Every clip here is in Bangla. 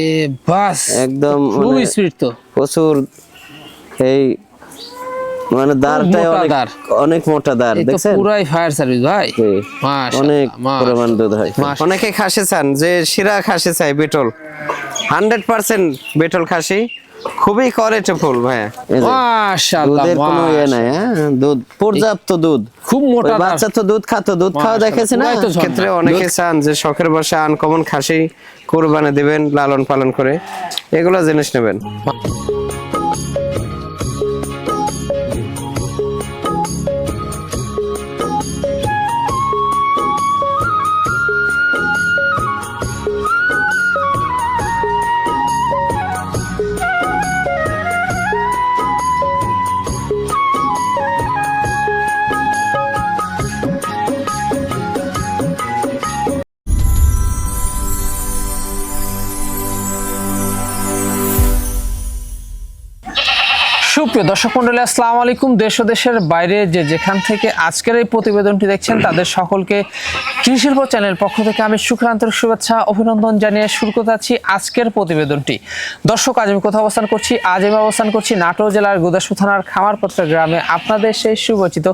এ বাস একদম খুব মানে স্পিড তো। প্রচুর এই মানে দাঁড়টাই অনেক অনেক মোটা দাঁড় দেখছেন? পুরাই ফায়ার সার্ভিস ভাই। অনেক পরিমাণ দুধ হয়। অনেকে খাসি চান যে শিরা খাসি চাই বেটল। হান্ড্রেড পার্সেন্ট বেটল খাসি। খুবই করে ফুল ভাইয়া। এই মাশাআল্লাহ, দুধের কোনো ইয়ে নাই হ্যাঁ? দুধ পর্যাপ্ত দুধ। খুব মোটা। বাচ্চা তো দুধ খাতো দুধ খাওয়া দেখেছে না। ক্ষেত্রে অনেকে চান যে শখের বসে আনকমন খাসি কোরবানি দিবেন লালন পালন করে। এগুলো জিনিস নেবেন। সুপ্রিয় দর্শক মন্ডলী, আসসালামু আলাইকুম। দেশ ও দেশের বাইরে যে যেখান থেকে আজকের এই প্রতিবেদনটি দেখছেন, তাদের সকলকে কৃষির পর চ্যানেল পক্ষ থেকে আমি সুখান্তরিক শুভেচ্ছা, অভিনন্দন জানিয়ে শুরু করতে যাচ্ছি আজকের প্রতিবেদনটি। দর্শক, আজ আমি কোথাও অবস্থান করছি? আজ আমি অবস্থান করছি নাটোর জেলার গুদাসু থানার খামারপত্র গ্রামে। আপনাদের সেই সুপরিচিত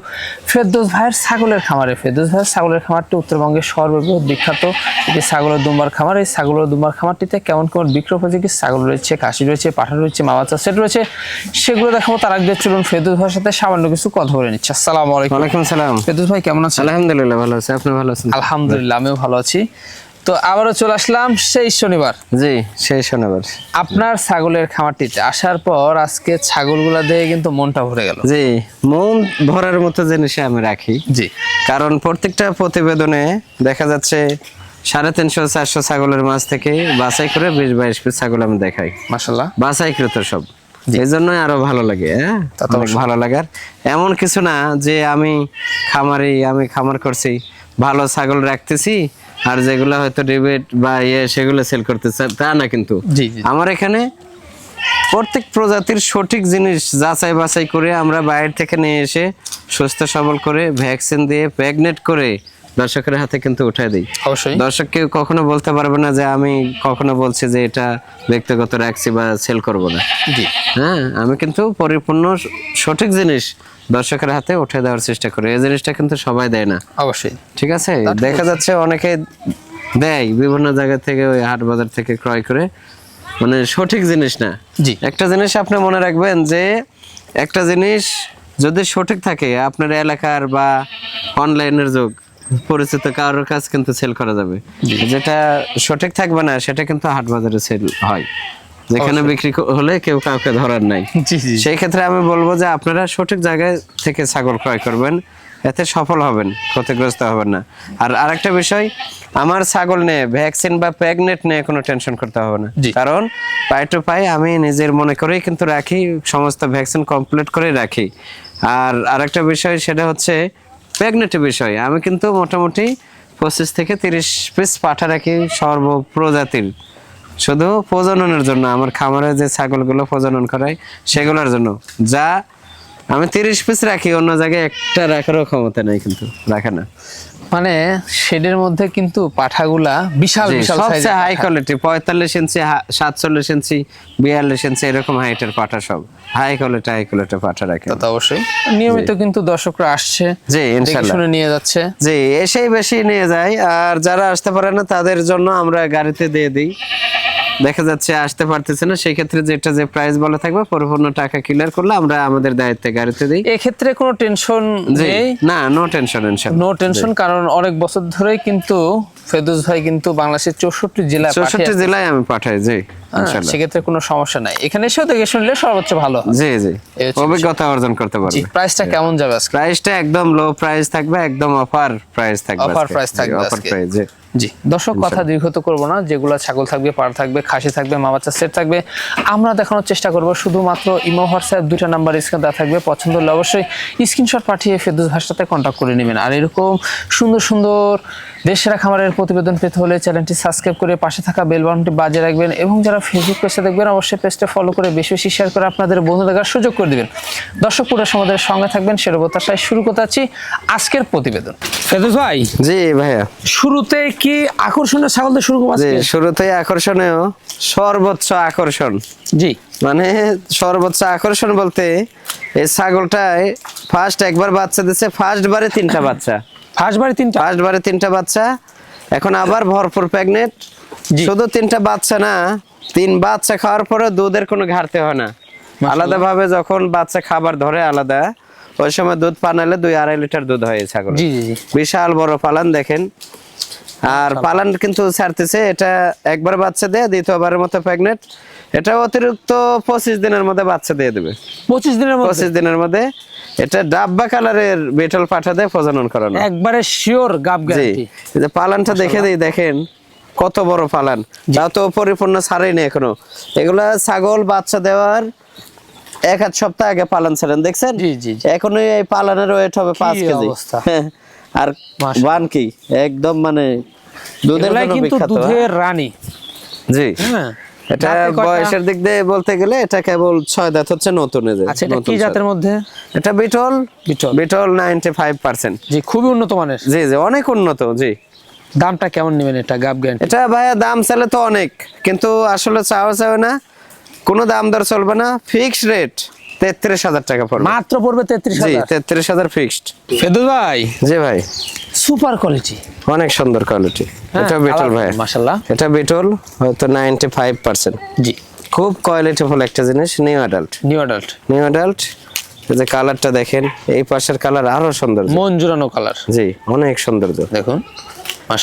ফেরদৌস ভাইয়ের ছাগলের খামারে। ফেরদৌস ভাইয়ের ছাগলের খামারটি উত্তরবঙ্গের সর্ববৃহৎ বিখ্যাত এটি ছাগলের দুম্বার খামার। এই ছাগলের দুম্বার খামারটিতে কেমন কেমন বিক্রয় উপযোগী ছাগল রয়েছে কাশি রয়েছে, পাঠা রয়েছে মামাচা সেট রয়েছে, সেগুলো দেখাবো তার আগে চলুন ফেরদৌস ভাইয়ের সাথে সামান্য কিছু কথা বলে নিচ্ছি। আসসালামু আলাইকুম। ওয়ালাইকুম সালাম। ফেরদৌস ভাই কেমন আছেন? আলহামদুলিল্লাহ ভালো আছে। আপনি ভালো আছেন? আলহামদুলিল্লাহ আমিও ভালো আছি। তো আবারও চলে আসলাম সেই শনিবার। জি সেই শনিবার। আপনার ছাগলের খামারটিতে আসার পর আজকে ছাগলগুলা দেখে কিন্তু মনটা ভরে গেল। জি মন ভরার মতো জিনিস আমি রাখি। জি। কারণ প্রত্যেকটা প্রতিবেদনে দেখা যাচ্ছে সাড়ে তিনশো চারশো ছাগলের মাছ থেকে বাছাই করে বিশ বাইশ ছাগল আমি দেখাই। মাশাল্লাহ বাছাইকৃত সব। এই জন্যই আরও ভালো লাগে হ্যাঁ? অনেক ভালো লাগার। এমন কিছু না যে আমি খামারি আমি খামার করছি ভালো ছাগল রাখতেছি আর যেগুলো হয়তো ডিবেট বা ইয়ে সেগুলো সেল করতেছে তা না কিন্তু। আমার এখানে প্রত্যেক প্রজাতির সঠিক জিনিস যাচাই বাছাই করে আমরা বাইরে থেকে নিয়ে এসে সুস্থ সবল করে ভ্যাকসিন দিয়ে প্রেগনেট করে দর্শকের হাতে কিন্তু উঠাই দিই। অবশ্যই। দর্শক কেউ কখনো বলতে পারবে না যে আমি কখনো বলছি যে এটা ব্যক্তিগত রাখছি বা সেল করব না। জি। হ্যাঁ আমি কিন্তু পরিপূর্ণ সঠিক জিনিস দর্শকের হাতে উঠে দেওয়ার চেষ্টা করি। এই জিনিসটা কিন্তু সবাই দেয় না। অবশ্যই। ঠিক আছে? দেখা যাচ্ছে অনেকে দেয় বিভিন্ন জায়গা থেকে ওই হাট বাজার থেকে ক্রয় করে। মানে সঠিক জিনিস না। জি। একটা জিনিস আপনি মনে রাখবেন যে একটা জিনিস যদি সঠিক থাকে আপনার এলাকার বা অনলাইনের যুগ পরিচিত কারোর কাছে কিন্তু সেল করা যাবে। যেটা সঠিক থাকবে না সেটা কিন্তু হাট বাজারে সেল হয়। যেখানে বিক্রি হলে কেউ কাউকে ধরার নাই। সেই ক্ষেত্রে আমি বলব যে আপনারা সঠিক জায়গায় থেকে ছাগল ক্রয় করবেন। এতে সফল হবেন ক্ষতিগ্রস্ত হবেন না। আর আরেকটা বিষয় আমার ছাগল নিয়ে ভ্যাকসিন বা প্রেগনেট নিয়ে কোনো টেনশন করতে হবে না। কারণ পাই টু পাই আমি নিজের মনে করেই কিন্তু রাখি সমস্ত ভ্যাকসিন কমপ্লিট করে রাখি। আর আরেকটা বিষয় সেটা হচ্ছে প্রেগনেন্টের বিষয়। আমি কিন্তু মোটামুটি পঁচিশ থেকে তিরিশ পিস পাঠা রাখি সর্ব প্রজাতির শুধু প্রজননের জন্য, আমার খামারে যে ছাগলগুলো প্রজনন করাই সেগুলোর জন্য। যা আমি তিরিশ পিস রাখি, অন্য জায়গায় একটা রাখারও ক্ষমতা নেই কিন্তু, রাখে না। মানে শেডের মধ্যে কিন্তু পাঠাগুলা বিশাল বিশাল সবচেয়ে সব হাই কোয়ালিটি পঁয়তাল্লিশ ইঞ্চি সাতচল্লিশ ইঞ্চি বিয়াল্লিশ ইঞ্চি এরকম হাইটের পাঠা সব। হাই কোয়ালিটি হাই কোয়ালিটি পাঠা রাখে। তো অবশ্যই। নিয়মিত কিন্তু দর্শকরা আসছে জি ইনশাআল্লাহ শুনে নিয়ে যাচ্ছে। জি এসেই বেশি নিয়ে যায়। আর যারা আসতে পারে না তাদের জন্য আমরা গাড়িতে দিয়ে দিই। দেখা যাচ্ছে আসতে পারতেছে না সেই ক্ষেত্রে যেটা যে প্রাইস বলা থাকবে পরিপূর্ণ টাকা ক্লিয়ার করলে আমরা আমাদের দায়িত্বে গাড়িতে দিই। এক্ষেত্রে কোনো টেনশন নেই। না নো টেনশন নো টেনশন কারণ অনেক বছর ধরেই কিন্তু ফেদুস ভাই কিন্তু বাংলাদেশের চৌষট্টি জেলায় চৌষট্টি জেলায় আমি পাঠাই জি হ্যাঁ, সেক্ষেত্রে কোনো সমস্যা নাই। এখানে এসেও দেখে শুনলে সর্বোচ্চ ভালো জি জি অভিজ্ঞতা অর্জন করতে পারবে। প্রাইসটা কেমন যাবে আজকে? প্রাইসটা একদম লো প্রাইস থাকবে একদম অফার প্রাইস থাকবে Offer price থাকবে অফার প্রাইস জি। জি দর্শক কথা দীর্ঘত করব না। যেগুলো ছাগল থাকবে পাড় থাকবে খাসি থাকবে মাবাচ্চা সেট থাকবে আমরা দেখানোর চেষ্টা করব। শুধুমাত্র ইমো হোয়াটসঅ্যাপ দুটো নাম্বার স্ক্রিন দেওয়া থাকবে। পছন্দ হলে অবশ্যই স্ক্রিনশট পাঠিয়ে ফেরদুস ভাইয়ের সাথে কন্ট্যাক্ট করে নেবেন। আর এরকম সুন্দর সুন্দর দেশের খামারের প্রতিবেদন পেতে হলে চ্যানেলটি সাবস্ক্রাইব করে পাশে থাকা বেল বাটনটি বাজিয়ে রাখবেন এবং যারা ফেসবুক পেজে দেখবেন অবশ্যই পেজটা ফলো করে বেশি বেশি শেয়ার করে আপনাদের বন্ধু দেখার সুযোগ করে দিবেন। দর্শক পুরো সমাজের সঙ্গে থাকবেন। সেরকম প্রত্যাশায় শুরু করতে আজকের প্রতিবেদন। ফেরদুস ভাই জি ভাইয়া। শুরুতে কি আকর্ষণীয় ছাগল শুরু করব শুরুতেই আকর্ষণীয় সর্বোচ্চ আকর্ষণ। জি। মানে সর্বোচ্চ আকর্ষণ বলতে এই ছাগলটায় ফার্স্ট একবার বাচ্চা দিচ্ছে ফার্স্ট বারে তিনটা বাচ্চা। ফার্স্ট বাড়ি তিনটা। ফার্স্ট বারে তিনটা বাচ্চা এখন আবার ভরপুর প্রেগনেন্ট। শুধু তিনটা বাচ্চা না তিন বাচ্চা খাওয়ার পরে দুধের কোনো ঘাটতি হয় না। আলাদা ভাবে যখন বাচ্চা খাবার ধরে আলাদা ওই সময় দুধ পানালে দুই আড়াই লিটার দুধ হয় ছাগল। বিশাল বড় পালান দেখেন। আর পালান কিন্তু ছাড়তেছে এটা একবার বাচ্চা দেয় দ্বিতীয়বারের মতো প্রেগনেন্ট এটা অতিরিক্ত পঁচিশ দিনের মধ্যে বাচ্চা দিয়ে দেবে। পঁচিশ দিনের মধ্যে? পঁচিশ দিনের মধ্যে। এটা ডাব্বা কালারের বেটল পাঠা দিয়ে প্রজনন করানো। একবারে শিওর গাব গ্যারান্টি যে পালানটা দেখে দিই দেখেন কত বড় পালান। তাও তো পরিপূর্ণ ছাড়েনি এখনও। এগুলা ছাগল বাচ্চা দেওয়ার এক আধ সপ্তাহ আগে পালন ছিলেন দেখছেন? জি, জি, জি। এখনই এই পালনের ওয়েট হবে পাঁচ কেজি। অবস্থা। আর। বান কি? একদম মানে দুধের কিন্তু দুধের রানী। হ্যাঁ? জি। হ্যাঁ। এটা বয়সের দিক দিয়ে বলতে গেলে এটা কেবল ছয় দাঁত হচ্ছে নতুন আচ্ছা এটা কি জাতের মধ্যে? এটা Beetal. Beetal. Beetal ninety five percent জি খুবই উন্নত মানের। জি জি অনেক উন্নত জি। দামটা কেমন নেবেন এটা গাব গ্যারান্টি এটা ভাইয়া দাম চাইলে তো অনেক কিন্তু আসলে চাওয়া চাও না। কোনো দাম দর চলবে না ফিক্সড রেট তেত্রিশ হাজার টাকা পড়বে। মাত্র পড়বে তেত্রিশ হাজার। তেত্রিশ হাজার ফিক্সড ফেদুল ভাই। জি ভাই। Super quality. অনেক সুন্দর কোয়ালিটি। এটা বিটল ভাই। এটা বিটল হয়তো নাইনটি ফাইভ পার্সেন্ট জি। খুব কোয়ালিটিফুল একটা জিনিস new adult new adult new adult যে কালারটা দেখেন এই পাশের কালার আরও সুন্দর। মন জুড়ানো কালার। জি অনেক সৌন্দর্য দেখুন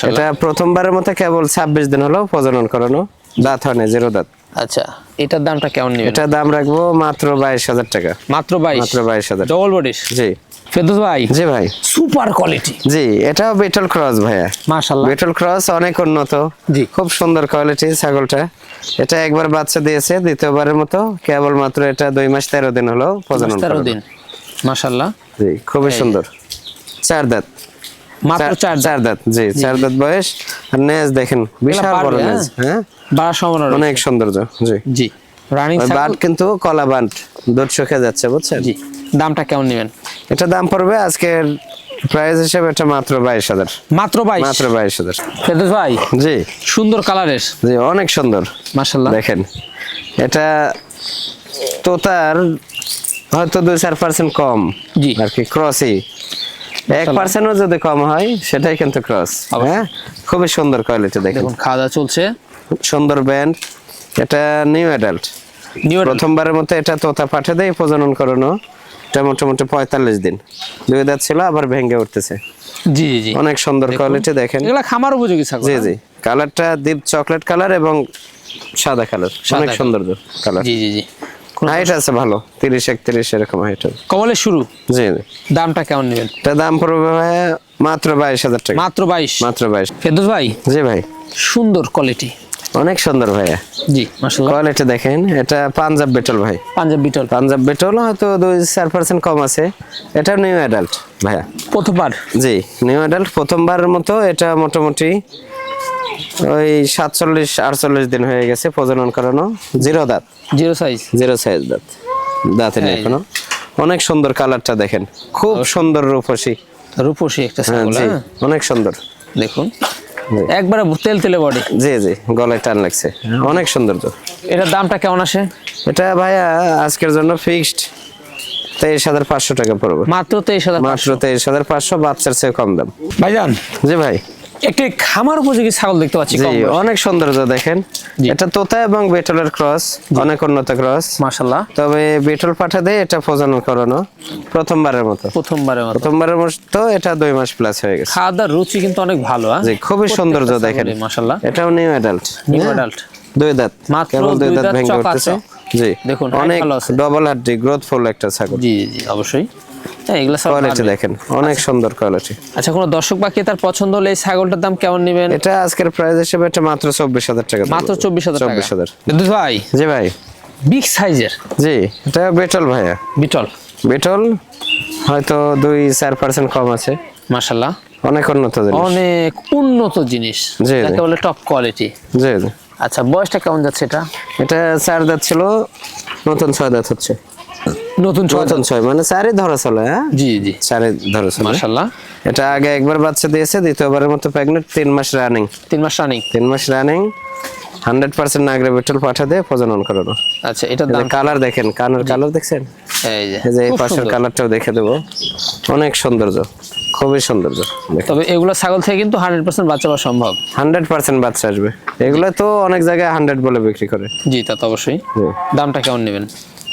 এটা প্রথমবারের মতো কেবল ছাব্বিশ দিন হলো প্রজনন করানো দাঁত হয় না জিরো দাঁত। আচ্ছা। এটার দামটা কেমন নেবেন? এটা দাম রাখব মাত্র বাইশ হাজার টাকা। মাত্র বাইশ? মাত্র বাইশ হাজার। ডবল বডির জি। ফেদুল ভাই? জি ভাই। সুপার কোয়ালিটি জি এটাও বেটল ক্রস ভাইয়া। মাশাল্লাহ বেটল ক্রস অনেক উন্নত। জি। খুব সুন্দর কোয়ালিটি ছাগলটা। এটা একবার বাচ্চা দিয়েছে দ্বিতীয়বারের মতো। কেবল মাত্র এটা দুই মাস তেরো দিন হলো প্রজনন তেরো। দিন। মাশাল্লাহ জি খুবই সুন্দর। চার দাঁত। মাত্র চার চার দাঁত জি চার দাঁত বয়স। আর নেজ দেখেন বিশাল বড় নেজ হ্যাঁ? বাড়ার সম্ভাবনা অনেক সৌন্দর্য জি। জি। রানিং বাট কিন্তু কলা বাট দুধ শুকে যাচ্ছে বুঝছেন? জি। দামটা কেমন নেবেন? এটা দাম পড়বে আজকের প্রাইস হিসেবে এটা মাত্র বাইশ হাজার। মাত্র বাইশ? মাত্র বাইশ হাজার। ফেদুল ভাই জি। সুন্দর কালারের। জি অনেক সুন্দর। মাশাল্লাহ দেখেন এটা তোতার হয়তো দুই চার পার্সেন্ট কম জি। আর কি ক্রসই এক পার্সেন্টও যদি কম হয় সেটাই কিন্তু ক্রস হ্যাঁ? খুবই সুন্দর কোয়ালিটি দেখুন। খাওয়া চলছে। সুন্দর ব্যান্ড এটা নিউ অ্যাডাল্ট প্রথমবারের মতো এটা তোতা পাঠে দেয় প্রজনন করানো। এটা মোটামুটি পঁয়তাল্লিশ দিন। দুই দাঁত ছিল আবার ভেঙে উঠতেছে। জি জি অনেক সুন্দর কোয়ালিটি দেখেন। এগুলা খামার উপযোগী ছাগল জি? জি। কালারটা ডিপ চকলেট কালার এবং সাদা কালার অনেক সুন্দর কালার জি জি জি। হাইট আছে ভালো তিরিশ একত্রিশ এরকম হাইট হবে। কমলের শুরু? জি দামটা কেমন নেবেন? এটা দাম পড়বে ভাই মাত্র বাইশ হাজার টাকা। মাত্র বাইশ? মাত্র বাইশ। ফেদুস ভাই? জি ভাই। সুন্দর কোয়ালিটি অনেক সুন্দর ভাইয়া। জি মাশাল্লাহ কোয়ালিটি দেখেন এটা পাঞ্জাব বেটল ভাই। পাঞ্জাব বিটল পাঞ্জাব বেটল হয়তো দুই চার পার্সেন্ট কম আছে। এটা নিউ অ্যাডাল্ট ভাইয়া। প্রথমবার? জি নিউ অ্যাডাল্ট প্রথমবারের মতো এটা মোটামুটি ওই সাতচল্লিশ আটচল্লিশ দিন হয়ে গেছে প্রজনন করানো। জিরো দাঁত। জিরো সাইজ জিরো সাইজ দাঁত। দাঁতে নেই এখনও। অনেক সুন্দর কালারটা দেখেন। খুব সুন্দর রূপসী। রূপসী একটা হ্যাঁ, হ্যাঁ? অনেক সুন্দর। দেখুন। একবারে তেল তেলে বডি জি জি গলায় টান লাগছে। অনেক সৌন্দর্য এটার দামটা কেমন আসে? এটা ভাইয়া আজকের জন্য ফিক্সড তেইশ হাজার পাঁচশো টাকা পড়বে। মাত্র তেইশ হাজার মাত্র তেইশ হাজার পাঁচশো বাচ্চার চেয়ে কম দাম। ভাইজান। জি ভাই। একটি খামার উপযোগী ছাগল দেখতে পাচ্ছি অনেক সৌন্দর্য দেখেন। এটা তোতা এবং বেটলের ক্রস অনেক উন্নত ক্রস। মাশাল্লাহ তবে বেটল পাঠা দিয়ে এটা প্রজনন করানো প্রথমবারের মতো। প্রথমবারের মতো। প্রথমবারের মতো এটা দুই মাস প্লাস হয়ে গেছে। খাওয়া রুচি কিন্তু অনেক ভালো হ্যাঁ? জি খুবই সৌন্দর্য দেখেন। মাশাল্লাহ এটাও নিউ অ্যাডাল্ট নিউ অ্যাডাল্ট দুই দাঁত মাত্র কেবল দুই দাঁত ভেঙে। উঠতেছে। জি দেখুন, অনেক ভালো আছে। ডবল হাড্ডি গ্রোথফুল একটা ছাগল। জি জি অবশ্যই। এগুলো সব কোয়ালিটি দেখেন অনেক সুন্দর কোয়ালিটি আচ্ছা কোনো দর্শক বাকি তার পছন্দ হলে এই ছাগলটার দাম কেমন নেবেন? এটা আজকের প্রাইস হিসেবে এটা মাত্র চব্বিশ হাজার টাকা মাত্র চব্বিশ হাজার চব্বিশ হাজার। ভাই। জি ভাই। বিগ সাইজের জি এটা বেটল ভাইয়া। বিটল? বেটল হয়তো দুই চার পার্সেন্ট কম আছে। মাশাল্লাহ অনেক উন্নত জিনিস। অনেক উন্নত জিনিস। যাকে বলে টপ কোয়ালিটি জি জি। আচ্ছা বয়সটা কেমন যাচ্ছে এটা? এটা চার দাঁত ছিল নতুন ছয় দাঁত হচ্ছে। নতুন ছয় নতুন ছয় মানে চারে ধরা চলে হ্যাঁ? জি জি। চারে ধরা চলে। মাশাল্লাহ এটা আগে একবার বাচ্চা দিয়েছে দ্বিতীয়বারের মতো প্রেগনেন্ট তিন মাস রানিং তিন মাস রানিং তিন মাস রানিং হান্ড্রেড পার্সেন্ট নাগরে বেটল পাঠা দিয়ে প্রজনন করানো। আচ্ছা দাম? কালার দেখেন কানের কালার দেখছেন? এই যে এই পাশের কালারটাও দেখে দেবো। অনেক সৌন্দর্য খুবই সৌন্দর্য। তবে এগুলো ছাগল থেকে কিন্তু হান্ড্রেড পার্সেন্ট বাচ্চা পাওয়া সম্ভব। হান্ড্রেড পার্সেন্ট বাচ্চা আসবে। এগুলো তো অনেক জায়গায় হান্ড্রেড বলে বিক্রি করে। জি তা তো অবশ্যই। দামটা কেমন নেবেন?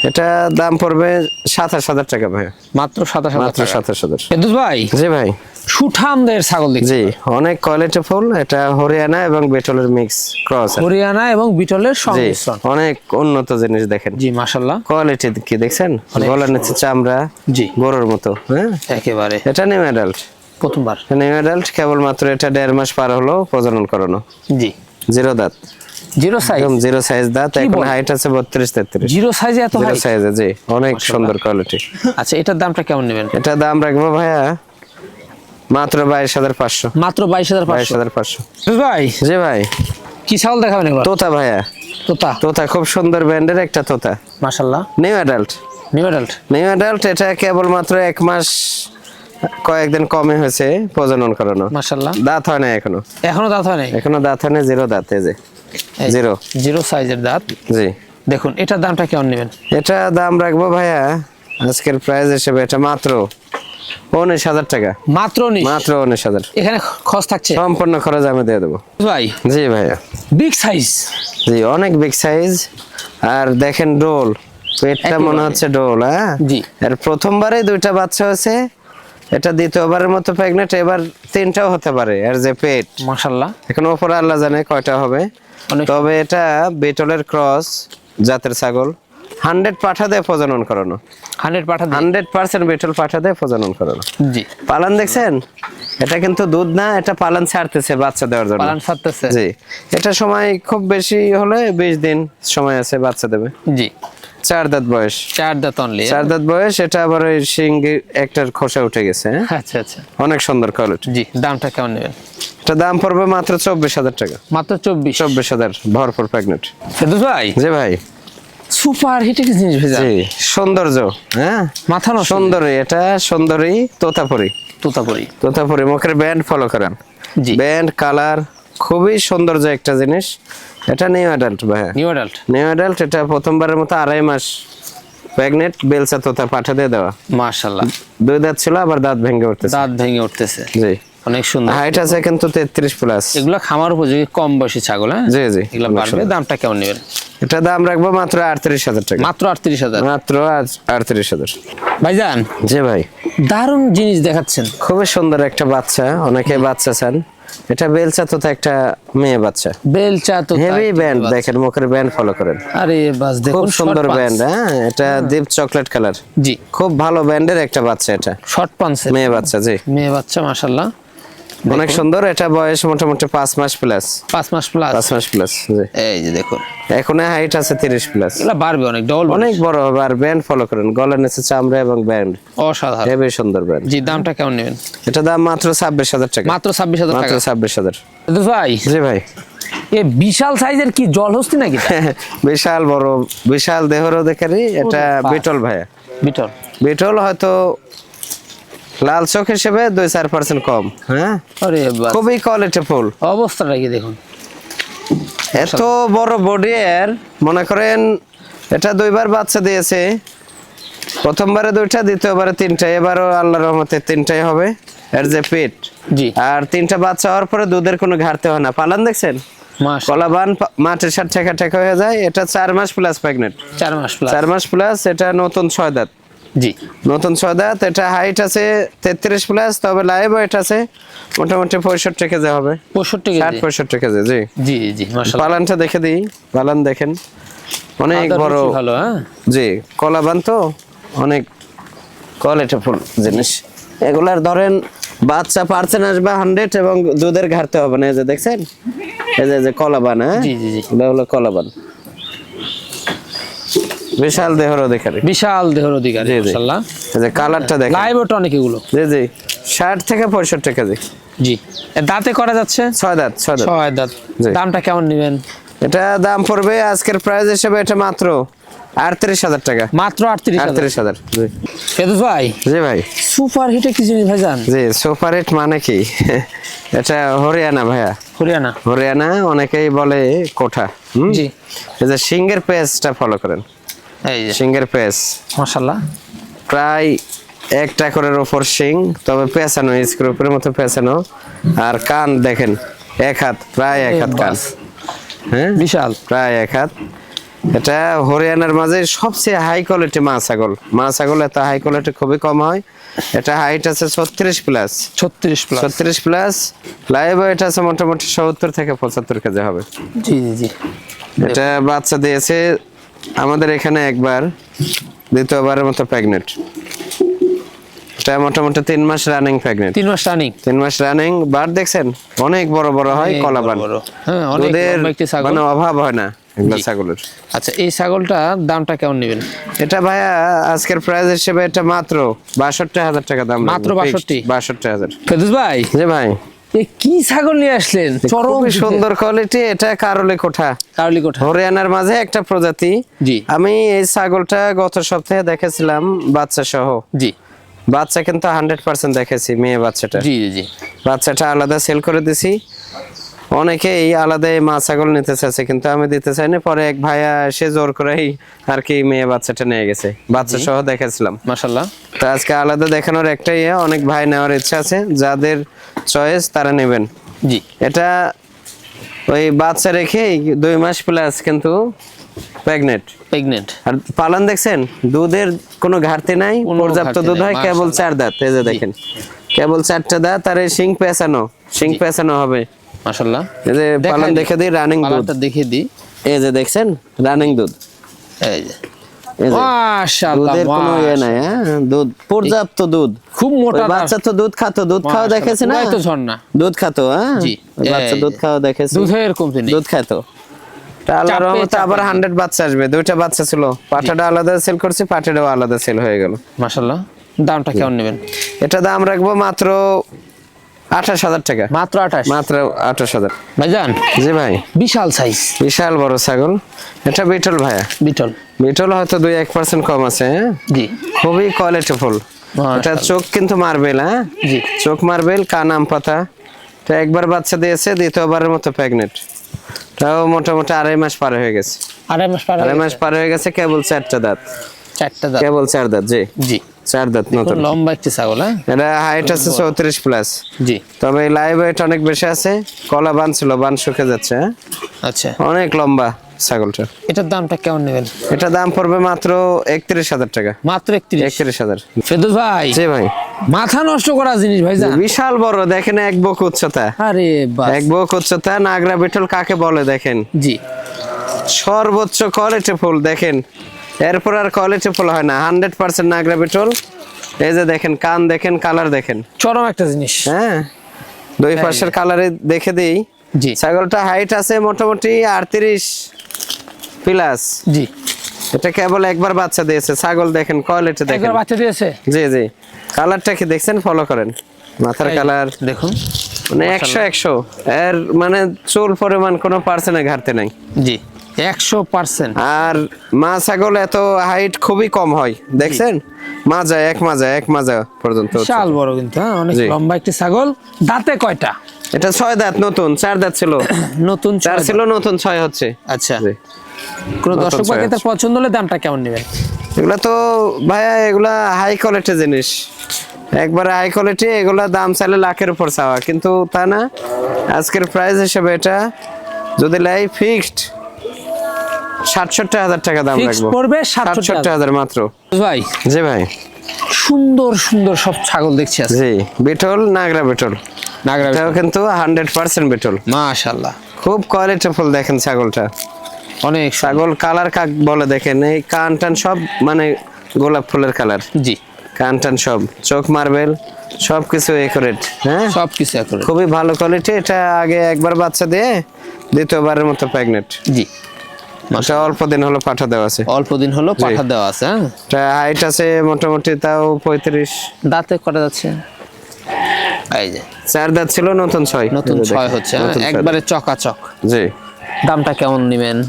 এটা দাম পড়বে সাতাশ হাজার টাকা ভাই মাত্র সাতাশ মাত্র সাতাশ হাজার। এদুস ভাই জি ভাই। সুঠামদের ছাগল দেখছি জি অনেক কোয়ালিটি ফুল এটা হরিয়ানা এবং বেটলের মিক্স ক্রস হরিয়ানা এবং বিটলের সংমিশ্রণ। অনেক উন্নত জিনিস দেখেন। জি মাশাল্লাহ কোয়ালিটি কি দেখছেন? গলার নিচে চামড়া জি। গরুর মতো হ্যাঁ? একেবারে। এটা নিউ অ্যাডাল্ট প্রথমবার। নিউ অ্যাডাল্ট কেবলমাত্র এটা দেড় মাস পার হলো প্রজনন করানো। জি। জিরো দাঁত। জিরো সাইজ একদম জিরো সাইজ দাঁত এখন হাইট আছে বত্রিশ তেত্রিশ। জিরো সাইজে এত জিরো সাইজে জি অনেক সুন্দর কোয়ালিটি আচ্ছা এটার দামটা কেমন নেবেন? এটা দাম রাখব ভাইয়া মাত্র বাইশ হাজার পাঁচশো। মাত্র বাইশ হাজার বাইশ পাঁচশো হাজার পাঁচশো। ভাই। জি ভাই। কি ছাগল দেখাবেন এগুলো তোতা ভাইয়া। তোতা? তোতা খুব সুন্দর ব্যান্ডের একটা তোতা। মাশাল্লাহ new adult new adult new adult এটা কেবলমাত্র এক মাস কয়েকদিন কমে হয়েছে প্রজনন করানো। মাশাল্লাহ দাঁত হয় না এখনও। এখনও দাঁত হয় নাই? এখনও দাঁত হয় না জিরো দাঁত যে। জিরো। জিরো সাইজের দাঁত। জি। দেখুন এটার দামটা কেমন নেবেন? এটা দাম রাখব ভাইয়া আজকের প্রাইস হিসেবে এটা মাত্র উনিশ হাজার টাকা। মাত্র মাত্র উনিশ হাজার। এখানে খরচ থাকছে? সম্পূর্ণ খরচ আমি দিয়ে দেবো। ভাই। জি ভাইয়া। বিগ সাইজ জি অনেক বিগ সাইজ আর দেখেন ডোল পেটটা মনে হচ্ছে ডোল হ্যাঁ? জি। এর প্রথমবারে দুইটা বাচ্চা হয়েছে। এটা দ্বিতীয়বারের মতো প্রেগনেন্ট এবার তিনটাও হতে পারে এর যে পেট। মাশাল্লাহ। এখন ওপরে আল্লাহ জানে কয়টা হবে। তবে এটা বেটলের ক্রস জাতের ছাগল। হান্ড্রেড পাঠা দিয়ে প্রজনন করানো। হান্ড্রেড পাঠা হান্ড্রেড পার্সেন্ট বেটল পাঠা দিয়ে প্রজনন করানো। জি। পালান দেখছেন? এটা কিন্তু দুধ না এটা পালান ছাড়তেছে বাচ্চা দেওয়ার জন্য। পালান ছাড়তেছে। জি। এটা সময় খুব বেশি হলে বিশ দিন সময় আছে বাচ্চা দেবে। জি। চার দাঁত বয়স। চার দাঁত অনলি চার দাঁত বয়স এটা আবার ওই সিঙ্গি একটার খোসা উঠে গেছে হ্যাঁ? আচ্ছা আচ্ছা। অনেক সুন্দর কোয়ালিটি জি দামটা কেমন নেবেন? এটা দাম পড়বে মাত্র চব্বিশ হাজার টাকা। মাত্র চব্বিশ। চব্বিশ হাজার ভরপুর প্রেগনেন্ট ভাই? জি ভাই। সুপার হিট একটা জিনিস ভেজা জি সৌন্দর্য হ্যাঁ? মাথা নষ্ট। সুন্দরী এটা সুন্দরী তোতাপুরি। তোতাপুরি। তোতাপুরি মুখের ব্যান্ড ফলো করেন। জি। ব্যান্ড কালার খুবই সৌন্দর্য একটা জিনিস। এটা নিউ অ্যাডাল্ট ভাই। নিউ অ্যাডাল্ট নিউ অ্যাডাল্ট এটা প্রথমবারের মতো আড়াই মাস প্রেগনেন্ট বেলসা তোতা পাঠা দিয়ে দেওয়া। মাশাল্লাহ দুই দাঁত ছিল আবার দাঁত ভেঙে উঠতেছে। দাঁত ভেঙে উঠতেছে। জি। অনেক সুন্দর। হাইট আছে কিন্তু তেত্রিশ প্লাস এগুলো খামার উপযোগী কম বয়সী ছাগল হ্যাঁ? জি জি এগুলো সুন্দর। দামটা কেমন নেবেন? এটা দাম রাখব মাত্র আটত্রিশ হাজার টাকা। মাত্র আটত্রিশ হাজার? মাত্র আটত্রিশ হাজার। ভাইজান জি ভাই। দারুণ জিনিস দেখাচ্ছেন। খুবই সুন্দর একটা বাচ্চা অনেকে বাচ্চা চান। এটা বেলচা তো একটা মেয়ে বাচ্চা। বেলচা তো হেভি ব্যান্ড দেখেন মুখের ব্যান্ড ফলো করেন। আরে বাস খুব দেখুন সুন্দর ব্যান্ড হ্যাঁ? এটা ডিপ চকলেট কালার জি। খুব ভালো ব্যান্ডের একটা বাচ্চা এটা। শর্ট পান্সের মেয়ে বাচ্চা জি। মেয়ে বাচ্চা মাশাল্লাহ অনেক সুন্দর এটা বয়স মোটামুটি পাঁচ মাস প্লাস পাঁচ মাস প্লাস পাঁচ মাস প্লাস এই যে দেখুন। এখন হাইট আছে তিরিশ প্লাস এগুলো বাড়বে অনেক ডবল অনেক বড় হবে আর ব্যান্ড ফলো করেন। গলার নিচে চামড়া এবং ব্যান্ড অসাধারণ। হেভি সুন্দর ব্যান্ড জি দামটা কেমন নেবেন? এটা দাম মাত্র ছাব্বিশ হাজার টাকা। মাত্র ছাব্বিশ হাজার মাত্র ছাব্বিশ হাজার। ভাই। জি ভাই। এ বিশাল সাইজের কি জলহস্তি নাকি? বিশাল বড় বিশাল দেহরও দেখারি এটা বিটল ভাইয়া। বিটল। বিটল হয়তো লাল চোখ হিসেবে দুই চার পার্সেন্ট কম হ্যাঁ? খুবই কোয়ালিটি ফুল অবস্থাটা কি দেখুন? এত বড় বডি এর মনে করেন এটা দুইবার বাচ্চা দিয়েছে। প্রথমবারে দুইটা দ্বিতীয়বারে তিনটা এবারও আল্লাহ রহমতে তিনটাই হবে। এর যে পেট জি। আর তিনটা বাচ্চা হওয়ার পরে দুধের কোনো ঘাটতি হয় না। পালান দেখছেন? কলাবান মাঠের সাথে ঠেকা ঠেকা হয়ে যায়। এটা চার মাস প্লাস প্রেগনেন্ট চার মাস চার মাস প্লাস এটা নতুন ছয় দাঁত। জি। নতুন ছয় দাঁত এটা হাইট আছে তেত্রিশ প্লাস তবে লাইভ ওয়েট আছে মোটামুটি পঁয়ষট্টি কেজি হবে। পঁয়ষট্টি ষাট পঁয়ষট্টি কেজি জি। জি জি পালানটা দেখে দিই পালান দেখেন। অনেক বড়। ভালো হ্যাঁ? জি কলাবান তো অনেক কোয়ালিটি ফুল জিনিস। এগুলার ধরেন বাচ্চা পার্সেন্ট আসবে হান্ড্রেড এবং দুধের ঘাটতে হবে না এই যে দেখছেন? এই যে কলাবান হ্যাঁ? জি, জি, জি। এটা হলো কলাবান। বিশাল দেহর দেখে রে। বিশাল দেহর অধিকারী। মাশাআল্লাহ। এই যে কালারটা দেখেন। লাইভ ওটা অনেক এগুলো। জি জি। ষাট থেকে পঁয়ষট্টি কেজি। জি। এ দাঁতে করা যাচ্ছে? ছয় দাঁত ছয় দাঁত। ছয় দাঁত। দামটা কেমন নেবেন? এটা দাম পড়বে আজকের প্রাইস হিসেবে এটা মাত্র আটত্রিশ হাজার টাকা। মাত্র আটত্রিশ আটত্রিশ হাজার ফেদুস ভাই জি ভাই। সুপার হিটে কি জিনিস ভাইজান জি সুপার হিট মানে কি? এটা হরিয়ানা ভাইয়া। হরিয়ানা। হরিয়ানা অনেকেই বলে কোঠা? জি। এই যে সিঙ্গের পেজটা ফলো করেন। এই যে। পেজ মাশাল্লাহ প্রায় একটা করে ওপর শিং তবে পেঁচানো স্ক্রুপের মতো পেঁচানো আর কান দেখেন এক হাত প্রায় এক হাত কান। হ্যাঁ? বিশাল। প্রায় এক হাত। এটা হরিয়ানার মাঝে সবচেয়ে হাই কোয়ালিটি মা ছাগল। মা ছাগল এত হাই কোয়ালিটি খুবই কম হয়। এটা হাইট আছে ছত্রিশ প্লাস ছত্রিশ প্লাস ছত্রিশ প্লাস লাইভ এটা আছে মোটামুটি সত্তর থেকে পঁচাত্তর কেজি হবে। জি জি জি। এটা বাচ্চা দিয়েছে আমাদের এখানে একবার দ্বিতীয়বারের মতো প্রেগনেন্ট এটা মোটামুটি তিন মাস রানিং প্রেগনেন্ট তিন মাস রানিং তিন মাস রানিং বার দেখছেন অনেক বড় বড় হয় কলাবান। হ্যাঁ। মানে অভাব হয় না এগুলো ছাগলের। আচ্ছা এই ছাগলটার দামটা কেমন নেবেন? এটা ভাইয়া আজকের প্রাইস হিসেবে এটা মাত্র বাষট্টি হাজার টাকা দাম মাত্র লাগবে, 62? fixed, বাষট্টি? হাজার। ফেদুস ভাই? জি ভাই। কি ছাগল নিয়ে আসলেন? চরম সুন্দর কোয়ালিটি এটা কারলি কোঠা। কারলি কোঠা। হরিয়ানার মাঝে একটা প্রজাতি। জি। আমি এই ছাগলটা গত সপ্তাহে দেখেছিলাম বাচ্চা সহ জি। বাচ্চা কিন্তু হান্ড্রেড পার্সেন্ট দেখেছি মেয়ে বাচ্চাটা। জি জি জি। বাচ্চাটা আলাদা সেল করে দিছি। অনেকেই আলাদা এই মা ছাগল নিতে চাইছে কিন্তু আমি দিতে চাইনি। পরে এক ভাইয়া এসে জোর করেই আর কি মেয়ে বাচ্চাটা নিয়ে গেছে। বাচ্চা সহ দেখেছিলাম মাশাল্লাহ তো আজকে আলাদা দেখানোর একটাই অনেক ভাই নেওয়ার ইচ্ছা আছে যাদের চয়েস তারা নেবেন। জি। এটা ওই বাচ্চা রেখে দুই মাস প্লাস কিন্তু প্রেগনেন্ট প্রেগনেন্ট আর পালন দেখছেন? দুধের কোনো ঘাটতি নাই পর্যাপ্ত দুধ হয় কেবল চার দাঁত এই যে দেখেন। কেবল চারটা দাঁত আর এই শিং পেঁচানো শিং পেঁচানো হবে। মাশাল্লাহ এই যে পালন দেখে দিই রানিং দুধ। দেখে দিই। এই যে দেখছেন রানিং দুধ। এই যে। মাশাআল্লাহ ইয়ে মাশাআল্লাহ। হ্যাঁ? দুধ পর্যাপ্ত দুধ। খুব মোটা বাচ্চা তো দুধ খাতো দুধ খাওয়া দেখেছে না? তো ঝর্ণা। দুধ খাতো হ্যাঁ? বাচ্চা দুধ খাওয়া দেখেছে। দুধের কমতি দুধ খাতো আল্লাহর রহমতে আবার বাচ্চা আসবে দুইটা বাচ্চা ছিল। পাঠাটা আলাদা সেল করছি পাঠাটাও আলাদা সেল হয়ে গেল। দামটা কেমন নেবেন? এটা দাম রাখব মাত্র আঠাশ হাজার টাকা। মাত্র আঠাশ? মাত্র আঠাশ হাজার। ভাইজান? জি ভাই। বিশাল সাইজ বিশাল বড় ছাগল। এটা বিটল ভাইয়া। বিটল। বিটল হয়তো দুই এক পার্সেন্ট কম আছে হ্যাঁ? জি। খুবই কোয়ালিটিফুল। এটা চোখ কিন্তু মার্বেল হ্যাঁ? জি। চোখ মার্বেল কান আম পাতা। তো একবার বাচ্চা দিয়েছে দ্বিতীয়বারের মতো প্রেগনেন্ট তাও মোটামুটি আড়াই মাস পার হয়ে গেছে। আড়াই মাস পার আড়াই মাস পার হয়ে গেছে কেবল চারটা দাঁত। চারটা দাঁত। কেবল চার দাঁত জি। জি। চার দাঁত নতুন লম্বা একটি ছাগল হ্যাঁ? এটা হাইট আছে চৌত্রিশ প্লাস জি। তবে লাইভ ওয়েট অনেক বেশি আছে কলা বান ছিল বান শুকে যাচ্ছে হ্যাঁ? আচ্ছা। অনেক লম্বা ছাগলটা। এটার দামটা কেমন নেবেন? এটা দাম পড়বে মাত্র একত্রিশ হাজার টাকা। মাত্র একত্রিশ? একত্রিশ হাজার। ভাই। জি ভাই। মাথা নষ্ট করা জিনিস ভাইজান বিশাল বড় দেখেন এক বক উচ্চতা। আরে এক বক উচ্চতা নাগরা বিটল কাকে বলে দেখেন? জি। সর্বোচ্চ কোয়ালিটি ফুল দেখেন। এরপর আর কোয়ালিটি ফুল হয় না হান্ড্রেড পার্সেন্ট নাগরা বিটল এই যে দেখেন কান দেখেন কালার দেখেন। চরম একটা জিনিস। হ্যাঁ দুই পাশের কালারে দেখে দিই। জি। ছাগলটা হাইট আছে মোটামুটি আটত্রিশ প্লাস জি। এটা কেবল একবার বাচ্চা দিয়েছে ছাগল দেখেন কোয়ালিটি দেখেন। একবার বাচ্চা দিয়েছে? জি জি। কালারটা কি দেখছেন? ফলো করেন। মাথার কালার দেখুন। মানে একশো একশো। এর মানে চুল পরিমাণ কোনো পার্সেন্টে ঘাটতি নাই। জি। একশো পার্সেন্ট। আর মা ছাগল এত হাইট খুবই কম হয় দেখছেন? মাজা এক মাজা এক মাজা পর্যন্ত। বিশাল বড় কিন্তু হ্যাঁ অনেক। লম্বা একটি ছাগল। দাঁতে কয়টা? এটা ছয় দাঁত নতুন চার দাঁত ছিল। নতুন চার ছিল নতুন ছয় হচ্ছে। আচ্ছা। কোন দর্শক ছয় ক্রেতার পছন্দ হলে দামটা কেমন নেবেন? এগুলা তো ভাইয়া এগুলা হাই কোয়ালিটি জিনিস। একবারে হাই কোয়ালিটি এগুলা দাম চাইলে লাখের উপর চাওয়া। কিন্তু তা না আজকের প্রাইস হিসেবে এটা যদি লাই ফিক্সড সাতষট্টি হাজার টাকা দাম রাখব। পড়বে 67,000 সাতষট্টি হাজার। মাত্র। ভাই। জি ভাই। সুন্দর সুন্দর সব ছাগল দেখছি জি বিটল নাগরা বিটল। নাগরা এটাও কিন্তু হান্ড্রেড পার্সেন্ট বিটল। মাশাআল্লাহ। খুব কোয়ালিটিফুল দেখেন ছাগলটা। অনেক ছাগল কালার কাক বলে দেখেন এই কান টান সব মানে গোলাপ ফুলের কালার জি। কান টান সব চোখ মার্বেল সব কিছু একুরেট হ্যাঁ? সব কিছু এখন খুবই ভালো কোয়ালিটি এটা আগে একবার বাচ্চা দিয়ে দ্বিতীয়বারের মতো প্রেগনেন্ট জি। এটা অল্প দিন হলো পাঠা দেওয়া আছে। অল্প দিন হলো পাঠা দেওয়া আছে হ্যাঁ? এটা হাইট আছে মোটামুটি তাও পঁয়ত্রিশ। দাঁতে করা যাচ্ছে? এই যে। চার দাঁত ছিল নতুন ছয়। নতুন ছয় হচ্ছে হ্যাঁ? একবারে চকাচক। জি। দামটা কেমন নেবেন?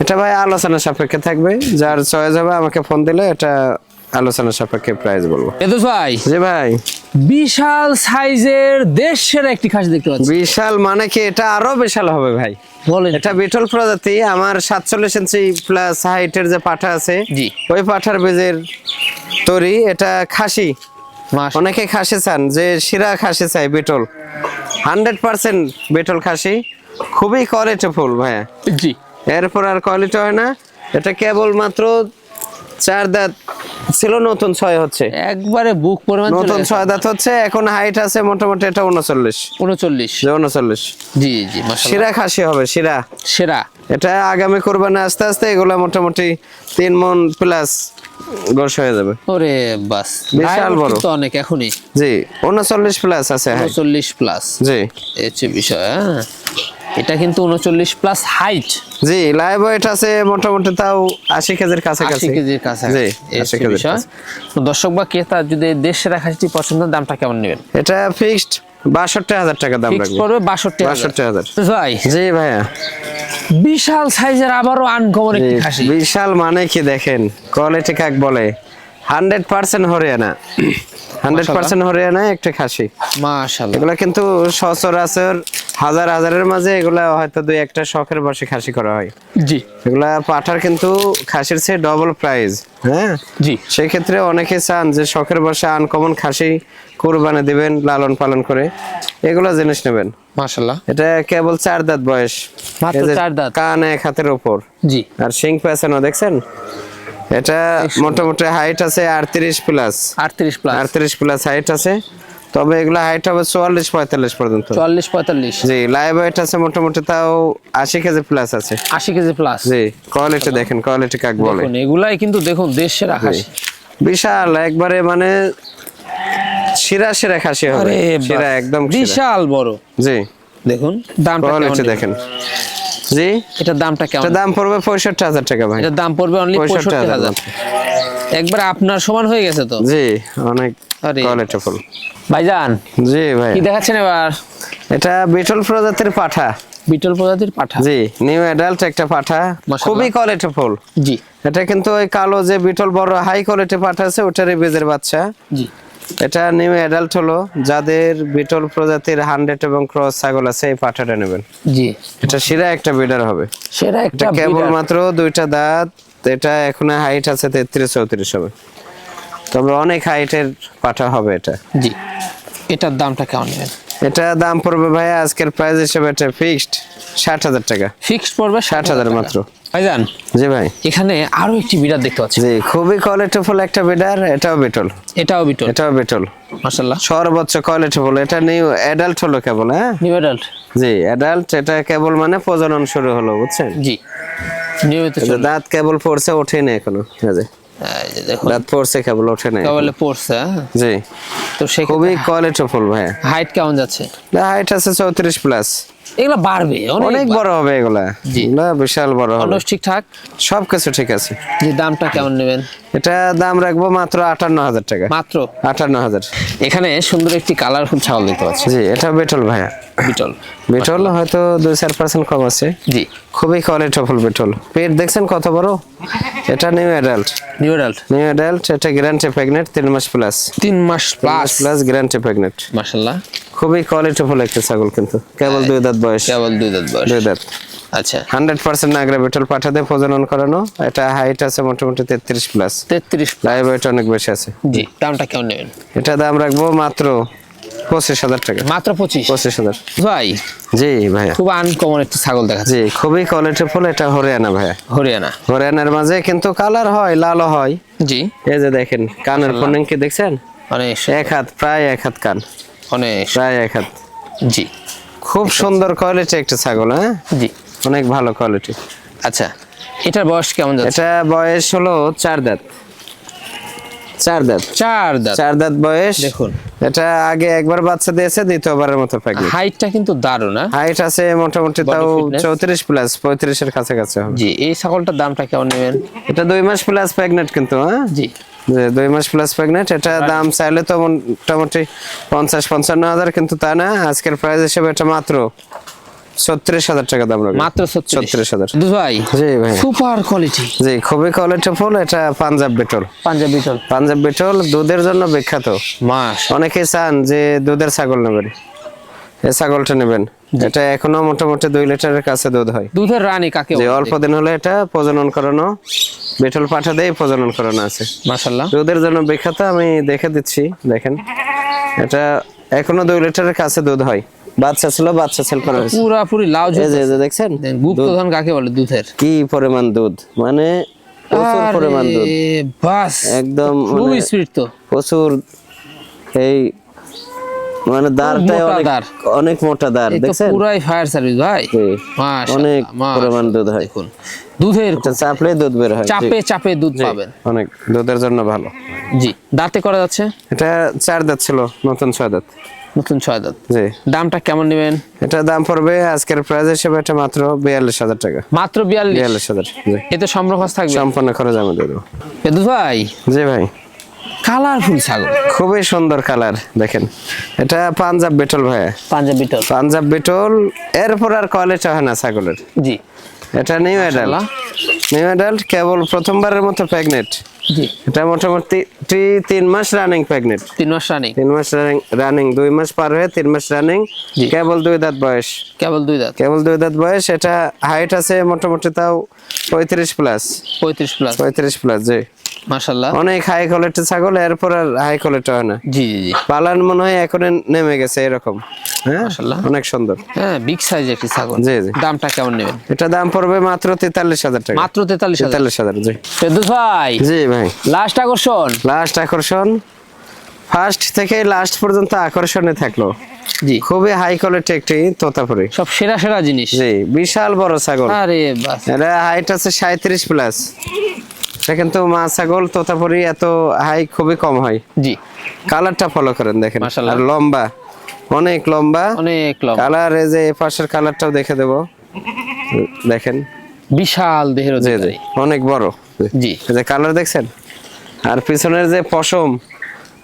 এটা ভাই আলোচনা সাপেক্ষে থাকবে। যার ছয় যাবে আমাকে ফোন দিলে এটা আলোচনা সাপেক্ষে প্রাইস বলব। এদোস ভাই জি ভাই। বিশাল সাইজের দেশের একটি খাসি দেখতে পাচ্ছি। বিশাল মানে কি এটা আরও বিশাল হবে ভাই? বলেন। এটা বিটল প্রজাতি আমার সাতচল্লিশ ইঞ্চি প্লাস হাইটের যে পাঠা আছে জি। ওই পাঠার বীজের তৈরি এটা খাসি। অনেকে খাসি চান যে শিরা খাসি চাই বিটল। হান্ড্রেড পার্সেন্ট বিটল খাসি খুবই কোয়ালিটি ফুল ভাইয়া। জি। এরপর আর কোয়ালিটি হয় না এটা কেবল মাত্র চার দাঁত ছিল নতুন ছয় হচ্ছে। একবারে বুক পরিমাণ নতুন ছয় দাঁত হচ্ছে এখন হাইট আছে মোটামুটি এটা উনচল্লিশ। উনচল্লিশ। উনচল্লিশ। জি জি শিরা খাসি হবে শিরা। সেরা এটা আগামী কোরবানি আস্তে আস্তে এগুলো মোটামুটি তিন মন প্লাস গোস হয়ে যাবে। ওরে বাস। বিশাল বড়। তো অনেক এখনই। জি উনচল্লিশ প্লাস আছে হাইট উনচল্লিশ প্লাস জি। এই বিষয় হ্যাঁ। এটা কিন্তু উনচল্লিশ প্লাস হাইট জি লাইভ ওয়েট আছে মোটামুটি তাও আশি কেজির কাছাকাছি। কেজির কাছে আশি কেজির কাছে। তো দর্শক বা ক্রেতা যদি দেশের রাখাটি পছন্দ দামটা কেমন নেবেন? এটা ফিক্সড বাষট্টি হাজার টাকা দাম রাখব। পড়বে বাষট্টি বাষট্টি হাজার। ভাই জি ভাইয়া। বিশাল সাইজের আবারও আনকমন একটি খাসি। বিশাল মানে কি দেখেন? কোয়ালিটি কাক বলে? Hundred percent Haryana. Hundred percent Haryana একটা খাসি। এগুলা কিন্তু সচরাচর হাজার হাজারের মাঝে এগুলা হয়তো দুই একটা শখের বসে খাসি করা হয়। জি। এগুলা পাঠার কিন্তু খাসির চেয়ে ডবল প্রাইস হ্যাঁ? জি। সেই ক্ষেত্রে অনেকে চান যে শখের বসে আনকমন খাসি কোরবানি দিবেন লালন পালন করে। এগুলা জিনিস নেবেন। মাশাআল্লাহ। এটা কেবল চার দাঁত বয়স। মাত্র চার দাঁত। কান এক হাতের উপর। জি। আর সিং পেছানো দেখছেন? এটা মোটামুটি হাইট আছে আটত্রিশ প্লাস আটত্রিশ প্লাস আটত্রিশ প্লাস হাইট আছে। তবে এগুলো হাইট হবে চুয়াল্লিশ পঁয়তাল্লিশ পর্যন্ত। চুয়াল্লিশ পঁয়তাল্লিশ। জি লাইভ ওয়েট আছে মোটামুটি তাও আশি কেজি প্লাস আছে। আশি কেজি প্লাস জি কোয়ালিটি দেখেন কোয়ালিটি কাক বলে। দেখুন এগুলাই কিন্তু দেখুন দেশের খাসি। বিশাল একবারে মানে শিরা শিরা খাসি হবে। শিরা একদম বিশাল বড়। জি। দেখুন দামটা কেমন? দেখেন। জি? এটার দামটা কেমন? এটা দাম পড়বে পঁয়ষট্টি হাজার টাকা ভাই। এটার দাম পড়বে অনলি 65,000 একবার আপনার সমান হয়ে গেছে তো? জি অনেক কোয়ালিটি ফুল ভাইজান জি ভাই। কি দেখাচ্ছেন এবার? এটা বিটল প্রজাতির পাঠা। বিটল প্রজাতির পাঠা? জি নিউ অ্যাডাল্ট একটা পাঠা। খুবই কোয়ালিটি ফুল জি। এটা কিন্তু ওই কালো যে বিটল বড় হাই কোয়ালিটি পাঠা আছে ওটারই বীজের বাচ্চা। জি। এটা নিউ অ্যাডাল্ট হলো যাদের বিটল প্রজাতির হান্ড্রেড এবং ক্রস ছাগল আছে এই পাঠাটা নেবেন। জি। এটা শিরা একটা বিডার হবে। সেটা একটা কেবল মাত্র দুইটা দাঁত এটা এখন হাইট আছে তেত্রিশ চৌত্রিশ হবে। তবে অনেক হাইটের পাঠা হবে এটা। জি। এটার দামটা কেমন নেবেন? এটা দাম পড়বে ভাই আজকের প্রাইস হিসেবে এটা ফিক্সড ষাট হাজার টাকা। ফিক্সড পড়বে ষাট হাজার মাত্র। ভাইজান জি ভাই। এখানে আরও একটি বিড়াল দেখতে পাচ্ছি। জি খুবই কোয়ালিটিফুল একটা বিডার এটাও বিটল। এটাও বিটল। এটাও বিটল। মাশাআল্লাহ। সর্বোচ্চ কোয়ালিটিফুল এটা নিউ অ্যাডাল্ট হলো কেবল হ্যাঁ? নিউ অ্যাডাল্ট জি অ্যাডাল্ট এটা কেবল মানে প্রজনন শুরু হলো বুঝছেন? জি। নিয়মিত দাঁত কেবল পড়ছে ওঠেনি এখনও হ্যাঁ দাঁত পড়ছে কেবল ওঠে নাই। কেবলে পড়ছে হ্যাঁ? জি। তো সে খুবই কোয়ালিটিফুল ভাই হাইট কেমন যাচ্ছে? হাইট আছে চৌত্রিশ প্লাস এগুলো বাড়বে অনেক অনেক বড় হবে এগুলা। জি। বিশাল বড় হবে। মানুষ ঠিকঠাক? সবকিছু ঠিক আছে। যে দামটা কেমন নেবেন? এটা দাম রাখব মাত্র আটান্ন হাজার টাকা। মাত্র? আটান্ন হাজার এখানে সুন্দর একটি কালারফুল ছাগল দেখতে পাচ্ছি। জি এটা বেটল ভাইয়া। বিটল। বেটল হয়তো দুই চার পার্সেন্ট কম আছে। জি। খুবই কোয়ালিটিফুল বেটল। পেট দেখছেন কত বড়? এটা new adult new adult new adult এটা গ্যারান্টি প্রেগনেন্ট তিন মাস প্লাস তিন মাস প্লাস প্লাস গ্যারান্টি প্রেগনেন্ট মাশাল্লাহ। খুবই কোয়ালিটিফুল একটা ছাগল কিন্তু। কেবল দুই দাঁত বয়স। কেবল দুই দাঁত বয়স। দুই দাঁত। আচ্ছা। হান্ড্রেড পার্সেন্ট নাগরা বেটল পাঠাতে প্রজনন করানো। এটা হাইট আছে মোটামুটি তেত্রিশ প্লাস তেত্রিশ লাইভ ওয়েট অনেক বেশি আছে। জি দামটা কেমন নেবেন? এটা দাম রাখব মাত্র পঁচিশ হাজার টাকা। মাত্র পঁচিশ? পঁচিশ হাজার। ভাই জি ভাইয়া। খুব আনকমন একটি ছাগল দেখাচ্ছে। জি খুবই কোয়ালিটিফুল এটা হরিয়ানা ভাইয়া। হরিয়ানা। হরিয়ানার মাঝে কিন্তু কালার হয় লালও হয়। জি। এই যে দেখেন কানের ফোনিং কি দেখছেন? অনেক এক হাত প্রায় এক হাত কান। অনেক প্রায় এক হাত। জি। খুব সুন্দর কোয়ালিটি একটা ছাগল হ্যাঁ? জি। অনেক ভালো কোয়ালিটি আচ্ছা এটার বয়স কেমন যাচ্ছে? এটা বয়স হলো চার দাঁত। চার দাঁত। চার দাঁত। চার দাঁত বয়স। দেখুন। এটা আগে একবার বাচ্চা দিয়েছে দ্বিতীয়বারের মতো প্রেগনেন্ট হাইটটা কিন্তু দারুণ হ্যাঁ? হাইট আছে মোটামুটি তাও fitness? চৌত্রিশ প্লাস পঁয়ত্রিশের কাছাকাছি হবে। জি এই ছাগলটার দামটা কেমন নেবেন? এটা দুই মাস প্লাস প্রেগনেন্ট কিন্তু হ্যাঁ? জি। দুই মাস প্লাস প্রেগনেন্ট এটা দাম চাইলে তো মোটামুটি পঞ্চাশ পঞ্চান্ন হাজার কিন্তু তা না আজকের প্রাইস হিসেবে এটা মাত্র ছত্রিশ হাজার টাকা দাম রাখব। মাত্র ছত্রিশ। হাজার। ভাই জি ভাই। সুপার কোয়ালিটি জি খুবই কোয়ালিটি ফুল এটা পাঞ্জাব বিটল। পাঞ্জাবি বিটল। পাঞ্জাব বিটল দুধের জন্য বিখ্যাত। মাস অনেকে চান যে দুধের ছাগল নেবেন এই ছাগলটা নেবেন। এটা এখনও মোটামুটি দুই লিটারের কাছে দুধ হয়। দুধের রানী কাকে যে অল্প দিন হলে এটা প্রজনন করানো বিটল পাঠা দিয়ে প্রজনন করানো আছে। মাশাল্লাহ দুধের জন্য বিখ্যাত আমি দেখে দিচ্ছি দেখেন। এটা এখনও দুই লিটারের কাছে দুধ হয়। বাচ্চা ছিল বাচ্চা ছেল করা হয়েছে। পুরাপুরি লাউ এই যে দেখছেন? গুপ্তধন কাকে বলে? দুধের। কি পরিমাণ দুধ? মানে প্রচুর পরিমাণ দুধ। বাস একদম খুব মানে স্পিড তো। প্রচুর এই মানে দাঁড়টাই অনেক। অনেক মোটা দাঁড় দেখছেন? পুরাই ফায়ার সার্ভিস ভাই। অনেক পরিমাণ দুধ হয়। দুধের চাপলে দুধ বের হয় চাপে চাপে দুধ পাবেন। অনেক দুধের জন্য ভালো। জি দাঁতে করা যাচ্ছে? এটা চার দাঁত ছিল নতুন ছয় দাঁত। নতুন ছয় দাঁত। জি। দামটা কেমন নেবেন? এটা দাম পড়বে আজকের প্রাইস হিসেবে এটা মাত্র বিয়াল্লিশ হাজার টাকা। মাত্র বিয়াল্লিশ? বিয়াল্লিশ হাজার এতে সম্ভ্রমাস থাকবে? সম্পূর্ণ খরচ আমি দেবো। পেদু ভাই? জি ভাই। কালারফুল ছাগল। খুবই সুন্দর কালার দেখেন। এটা পাঞ্জাব বিটল ভাই পাঞ্জাব বিটল। পাঞ্জাব বিটল এরপর আর কোয়ালিটি হয় না ছাগলের। জি। এটা নিউ অ্যাডাল্ট নিউ অ্যাডাল্ট কেবল প্রথমবারের মতো প্রেগনেন্ট জি। এটা মোটামুটি তিন মাস রানিং প্রেগনেন্ট তিন মাস রানিং তিন মাস রানিং রানিং দুই মাস পার হয়ে তিন মাস রানিং কেবল দুই দাঁত বয়স। কেবল দুই দাঁত। কেবল দুই দাঁত বয়স এটা হাইট আছে মোটামুটি তাও পঁয়ত্রিশ প্লাস পঁয়ত্রিশ প্লাস পঁয়ত্রিশ প্লাস জি। মাশাল্লাহ অনেক হাই কোয়ালিটি ছাগল এরপর আর হাই কোয়ালিটি হয় না। জি জি জি। পালান মনে হয় এখন নেমে গেছে এরকম। হ্যাঁ? মাশাআল্লাহ। অনেক সুন্দর। হ্যাঁ বিগ সাইজ একটি ছাগল। জি, জি। দামটা কেমন নেবেন? এটা দাম পড়বে মাত্র তেতাল্লিশ হাজার টাকা। মাত্র তেতাল্লিশ হাজার। তেতাল্লিশ হাজার জি। পেদু ভাই। জি ভাই। লাস্ট আকর্ষণ। লাস্ট আকর্ষণ। ফার্স্ট থেকে লাস্ট পর্যন্ত আকর্ষণে থাকল। জি। খুবই হাই কোয়ালিটি একটি তোতাপুরি। সব সেরা সেরা জিনিস। জি বিশাল বড় ছাগল। আরে বাস। এটা হাইট আছে সাঁত্রিশ প্লাস এটা কিন্তু মা ছাগল তোতাপুরি এত হাই খুবই কম হয়। জি। কালারটা ফলো করেন দেখেন। আর লম্বা অনেক লম্বা। অনেক লম্বা। কালার এই যে পাশের কালারটাও দেখে দেবো। দেখেন। বিশাল দেহের অধিকারী। অনেক বড়। জি। যে কালার দেখছেন? আর পিছনের যে পশম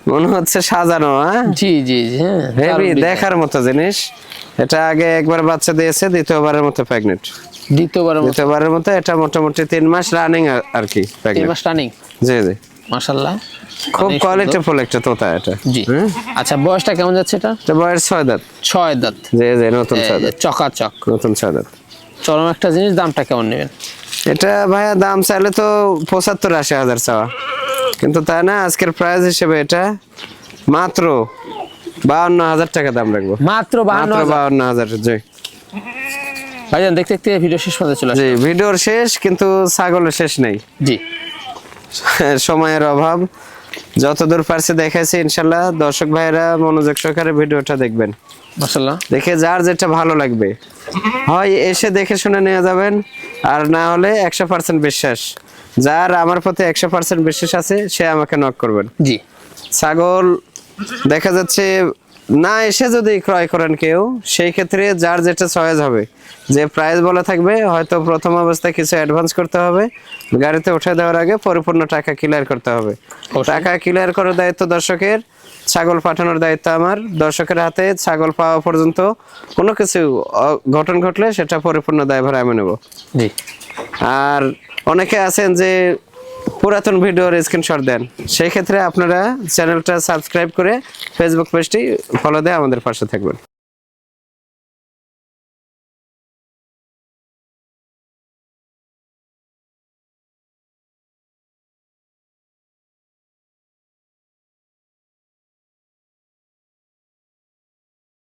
মনে হচ্ছে সাজানো হ্যাঁ জি জি জি হ্যাঁ হেভি দেখার মতো জিনিস। এটা আগে একবার বাচ্চা দিয়েছে দ্বিতীয়বারের মতো প্রেগনেন্ট দ্বিতীয়বার দ্বিতীয়বারের মতো এটা মোটামুটি তিন মাস রানিং আর কি তিন মাস রানিং জি জি। মাশাল্লাহ খুব একটা তোতা এটা। জি? আচ্ছা বয়সটা কেমন যাচ্ছে এটা? এটা বয়স ছয় দাঁত। ছয় দাঁত। জি জি নতুন ছয় দাঁত। চকাচক। নতুন ছয় দাঁত। চরম একটা জিনিস দামটা কেমন নেবেন? এটা ভাইয়া দাম চাইলে তো পঁচাত্তর আশি হাজার চাওয়া। কিন্তু তা না আজকের প্রাইস হিসেবে এটা মাত্র বাউন্ন হাজার টাকা দাম রাখব। মাত্র বাউন্ন হাজার জি। ভাইজান দেখতে দেখতে ভিডিও শেষ পর্যন্ত চলে জি ভিডিওর শেষ কিন্তু ছাগলের শেষ নেই। জি। সময়ের অভাব। যতদূর পারছে দেখাইছি ইনশাল্লাহ। দর্শক ভাইয়েরা মনোযোগ সহকারে ভিডিওটা দেখবেন। মাশাল্লাহ দেখে যার যেটা ভালো লাগবে। হয় এসে দেখে শুনে নিয়ে যাবেন আর না হলে একশো পার্সেন্ট বিশ্বাস। যার আমার প্রতি একশো পার্সেন্ট বিশ্বাস আছে সে আমাকে নক করবেন। জি। ছাগল দেখা যাচ্ছে না এসে যদি ক্রয় করেন কেউ সেই ক্ষেত্রে যার যেটা চয়েস হবে। যে প্রাইস বলা থাকবে হয়তো প্রথম অবস্থায় কিছু অ্যাডভান্স করতে হবে গাড়িতে উঠে দেওয়ার আগে পরিপূর্ণ টাকা ক্লিয়ার করতে হবে। টাকা ক্লিয়ার করার দায়িত্ব দর্শকের ছাগল পাঠানোর দায়িত্ব আমার। দর্শকের হাতে ছাগল পাওয়া পর্যন্ত কোনো কিছু ঘটন ঘটলে সেটা পরিপূর্ণ দায়ভার আমি নেব। জি। আর অনেকে আছেন যে পুরাতন ভিডিওর স্ক্রিনশট দেন। সেই ক্ষেত্রে আপনারা চ্যানেলটা সাবস্ক্রাইব করে ফেসবুক পেজটি ফলো দিয়ে আমাদের পাশে থাকবেন।